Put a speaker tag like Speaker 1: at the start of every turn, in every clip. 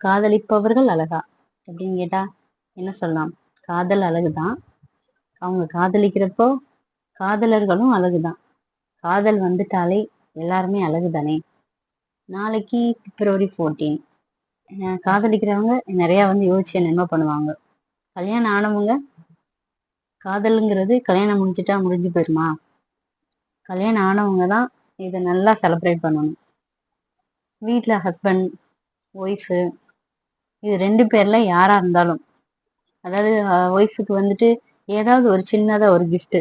Speaker 1: காதலிப்பவர்கள் அழகா. அப்படின்னு கேட்டா என்ன சொல்லலாம்? காதல் அழகுதான். அவங்க காதலிக்கிறப்போ காதலர்களும் அழகுதான். காதல் வந்துட்டாலே எல்லாருமே அழகு தானே நாளைக்கு பிப்ரவரி ஃபோர்டீன் காதலிக்கிறவங்க நிறைய வந்து யோசிச்சு என்ன பண்ணுவாங்க. கல்யாணம் ஆனவங்க காதலுங்கிறது கல்யாணம் முடிஞ்சிட்டா முடிஞ்சு போயிருமா? கல்யாணம் ஆனவங்க தான் இதை நல்லா செலிப்ரேட் பண்ணணும். வீட்டில் ஹஸ்பண்ட் ஒய்ஃபு இது ரெண்டு பேர்ல யாரா இருந்தாலும். அதாவது ஒய்ஃபுக்கு வந்துட்டு ஏதாவது ஒரு சின்னதாக ஒரு கிஃப்ட்டு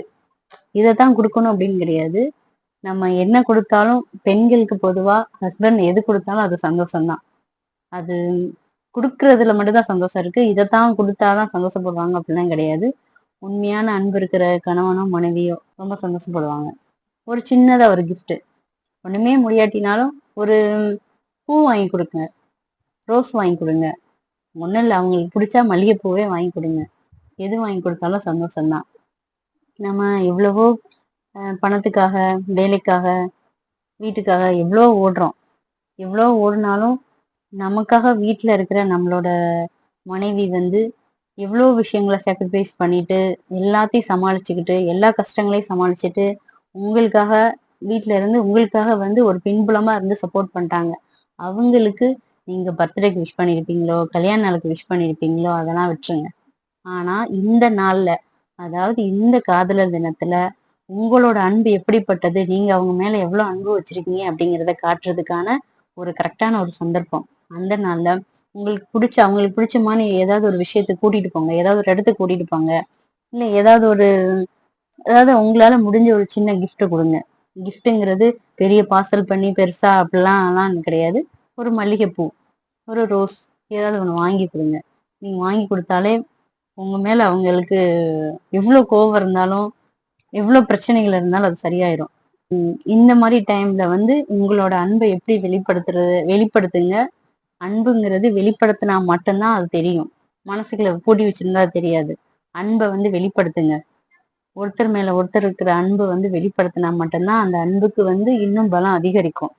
Speaker 1: இதை தான் கொடுக்கணும் அப்படின்னு கிடையாது. நம்ம என்ன கொடுத்தாலும் பெண்களுக்கு பொதுவாக ஹஸ்பண்ட் எது கொடுத்தாலும் அது சந்தோஷம்தான். அது கொடுக்கறதுல மட்டும்தான் சந்தோஷம் இருக்கு. இதைத்தான் கொடுத்தாதான் சந்தோஷப்படுவாங்க அப்படிலாம் கிடையாது. உண்மையான அன்பு இருக்கிற கணவனோ மனைவியோ ரொம்ப சந்தோஷப்படுவாங்க. ஒரு சின்னதா ஒரு கிஃப்ட் ஒண்ணுமே முடியாட்டினாலும் ஒரு பூ வாங்கி கொடுங்க. ரோஸ் வாங்கி கொடுங்க. ஒன்றும் இல்லை அவங்களுக்கு பிடிச்சா மல்லிகைப்பூவே வாங்கி கொடுங்க. எது வாங்கி கொடுத்தாலும் சந்தோஷம்தான். நம்ம எவ்வளவோ பணத்துக்காக வேலைக்காக வீட்டுக்காக எவ்வளோ ஓடுறோம். எவ்வளோ ஓடினாலும் நமக்காக வீட்டில் இருக்கிற நம்மளோட மனைவி வந்து எவ்வளோ விஷயங்களை சாக்ரிஃபைஸ் பண்ணிட்டு எல்லாத்தையும் சமாளிச்சுக்கிட்டு எல்லா கஷ்டங்களையும் சமாளிச்சுட்டு உங்களுக்காக வீட்டில இருந்து உங்களுக்காக வந்து ஒரு பின்புலமா இருந்து சப்போர்ட் பண்ணிட்டாங்க. அவங்களுக்கு நீங்க பர்த்டேக்கு விஷ் பண்ணியிருப்பீங்களோ கல்யாண நாளுக்கு விஷ் பண்ணியிருப்பீங்களோ அதெல்லாம் விட்டுருங்க. ஆனா இந்த நாள்ல அதாவது இந்த காதலர் தினத்துல உங்களோட அன்பு எப்படிப்பட்டது நீங்க அவங்க மேல எவ்வளவு அன்பு வச்சிருக்கீங்க அப்படிங்கிறத காட்டுறதுக்கான ஒரு கரெக்டான ஒரு சந்தர்ப்பம். அந்த நாள்ல உங்களுக்கு பிடிச்ச அவங்களுக்கு பிடிச்ச மாதிரி ஏதாவது ஒரு விஷயத்த கூட்டிட்டு போங்க. ஏதாவது ஒரு இடத்துக்கு கூட்டிட்டு போங்க. இல்ல ஏதாவது ஒரு அதாவது உங்களால முடிஞ்ச ஒரு சின்ன கிஃப்ட் கொடுங்க. கிஃப்ட்டுங்கிறது பெரிய பார்சல் பண்ணி பெருசா அப்படிலாம் கிடையாது. ஒரு மல்லிகைப்பூ ஒரு ரோஸ் ஏதாவது ஒன்று வாங்கி கொடுங்க. நீங்கள் வாங்கி கொடுத்தாலே உங்கள் மேலே அவங்களுக்கு எவ்வளோ கோவம் இருந்தாலும் எவ்வளோ பிரச்சனைகள் இருந்தாலும் அது சரியாயிரும். இந்த மாதிரி டைம்ல வந்து உங்களோட அன்பை எப்படி வெளிப்படுத்துறது வெளிப்படுத்துங்க? அன்புங்கிறது வெளிப்படுத்தினா மட்டும்தான் அது தெரியும். மனசுக்குள்ள பூட்டி வச்சிருந்தா தெரியாது. அன்பை வந்து வெளிப்படுத்துங்க. ஒருத்தர் மேல ஒருத்தர் இருக்கிற அன்பு வந்து வெளிப்படுத்தினா மட்டும்தான் அந்த அன்புக்கு வந்து இன்னும் பலம் அதிகரிக்கும்.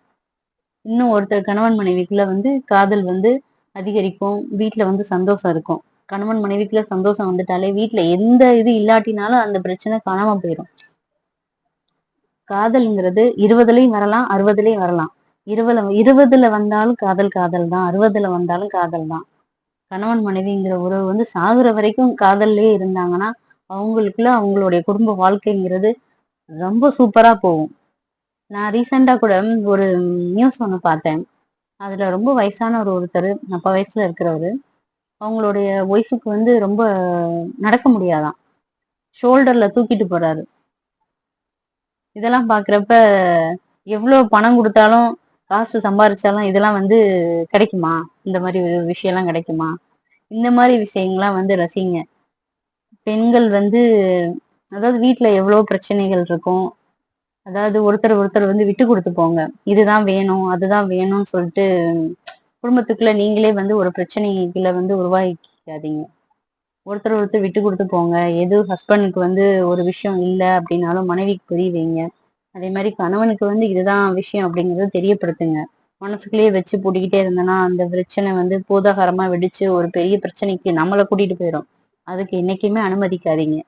Speaker 1: இன்னும் ஒருத்தர் கணவன் மனைவிக்குள்ள வந்து காதல் வந்து அதிகரிக்கும் வீட்டுல வந்து சந்தோஷம் இருக்கும். கணவன் மனைவிக்குள்ள சந்தோஷம் வந்துட்டாலே வீட்டுல எந்த இது இல்லாட்டினாலும் அந்த பிரச்சனை காணாம போயிடும் காதல்ங்கிறது இருபதுலயும் வரலாம் அறுபதுலயும் வரலாம். இருபதுல இருபதுல வந்தாலும் காதல் காதல் தான் அறுபதுல வந்தாலும் காதல் தான் கணவன் மனைவிங்கிற உறவு வந்து சாகுற வரைக்கும் காதல்லே இருந்தாங்கன்னா அவங்களுக்குள்ள அவங்களுடைய குடும்ப வாழ்க்கைங்கிறது ரொம்ப சூப்பரா போகும். நான் ரீசெண்டா கூட ஒரு நியூஸ் ஒன்று பார்த்தேன். அதுல ரொம்ப வயசான ஒரு ஒருத்தர் அப்பா வயசுல இருக்கிறவர் அவங்களுடைய ஒய்ஃபுக்கு வந்து ரொம்ப நடக்க முடியாதாம் ஷோல்டர்ல தூக்கிட்டு போறாரு. இதெல்லாம் பாக்குறப்ப எவ்வளவு பணம் கொடுத்தாலும் காசு சம்பாரிச்சாலும் இதெல்லாம் வந்து கிடைக்குமா? இந்த மாதிரி விஷயம்லாம் கிடைக்குமா? இந்த மாதிரி விஷயங்கள்லாம் வந்து ரசிங்க. பெண்கள் வந்து அதாவது வீட்டில் எவ்வளவு பிரச்சனைகள் இருக்கும் அதாவது ஒருத்தர் ஒருத்தர் வந்து விட்டு கொடுத்து போங்க. இதுதான் வேணும் அதுதான் வேணும்னு சொல்லிட்டு குடும்பத்துக்குள்ள நீங்களே வந்து ஒரு பிரச்சனைக்குள்ள வந்து உருவாக்கிக்காதீங்க. ஒருத்தர் ஒருத்தர் விட்டு கொடுத்து போங்க. எது ஹஸ்பண்டுக்கு வந்து ஒரு விஷயம் இல்லை அப்படின்னாலும் மனைவிக்கு புரிய வைங்க. அதே மாதிரி கணவனுக்கு வந்து இதுதான் விஷயம் அப்படிங்கறத தெரியப்படுத்துங்க. மனசுக்குள்ளேயே வச்சு பூட்டிக்கிட்டே இருந்தோன்னா அந்த பிரச்சனை வந்து பூதாகரமா வெடிச்சு ஒரு பெரிய பிரச்சனைக்கு நம்மளை கூட்டிட்டு போயிடும் அதுக்கு என்னைக்குமே அனுமதிக்காதீங்க.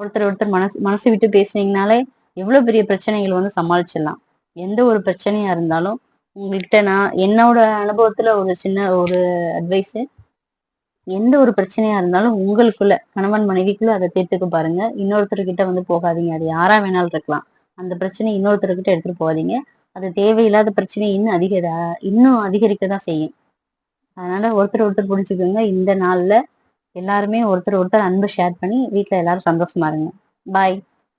Speaker 1: ஒருத்தர் ஒருத்தர் மனசு மனசு விட்டு பேசுனீங்கனாலே எவ்வளவு பெரிய பிரச்சனைகள் வந்து சமாளிச்சிடலாம். எந்த ஒரு பிரச்சனையா இருந்தாலும் உங்கள்கிட்ட நான் என்னோட அனுபவத்துல ஒரு சின்ன ஒரு அட்வைஸ் எந்த ஒரு பிரச்சனையா இருந்தாலும் உங்களுக்குள்ள கணவன் மனைவிக்குள்ள அதை தீர்த்துக்க பாருங்க. இன்னொருத்தர்கிட்ட வந்து போகாதீங்க. அது யாரா வேணாலும் இருக்கலாம். அந்த பிரச்சனை இன்னொருத்தர்கிட்ட எடுத்துட்டு போகாதீங்க. அது தேவையில்லாத பிரச்சனை இன்னும் அதிக இன்னும் அதிகரிக்க தான் செய்யும். அதனால ஒருத்தர் ஒருத்தர் புரிஞ்சுக்கோங்க. இந்த நாள்ல எல்லாருமே ஒருத்தர் ஒருத்தர் அன்பை ஷேர் பண்ணி வீட்டுல எல்லாரும் சந்தோஷமா இருங்க. பாய்